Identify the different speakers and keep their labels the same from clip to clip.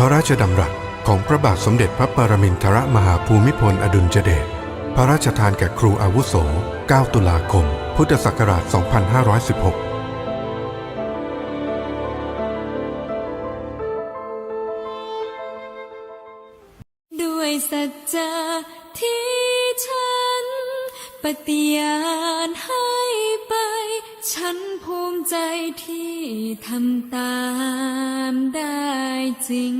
Speaker 1: พระราชดำรัสของพระบาทสมเด็จพระปรมินทรมหาภูมิพลอดุลยเดช พระราชทานแก่ครูอาวุโส 9 ตุลาคม พุทธศักราช 2516
Speaker 2: ด้วยสัจจะที่ฉันปฏิญาณให้ ฉันภูมิใจที่ทำตามได้จริง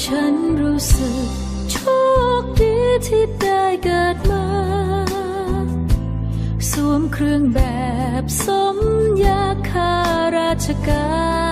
Speaker 3: ฉันรู้สึกโชคดีที่ เครื่องแบบสมยาคาราชการ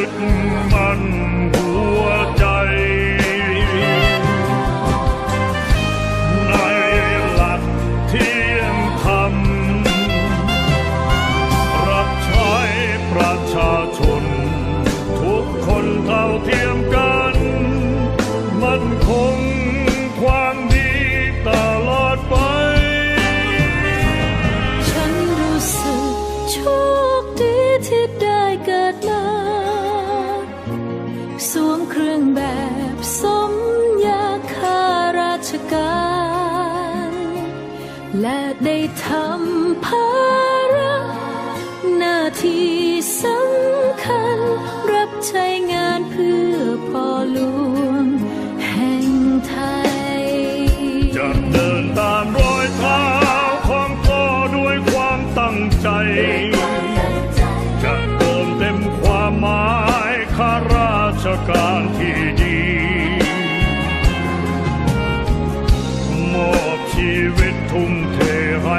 Speaker 3: ห
Speaker 4: ยุ เค
Speaker 3: รื่องแบบสมยาคาราชการ และได้ทำภาระหน้าที่างที่
Speaker 4: ดีมอบชีวิตทุ่มเทให้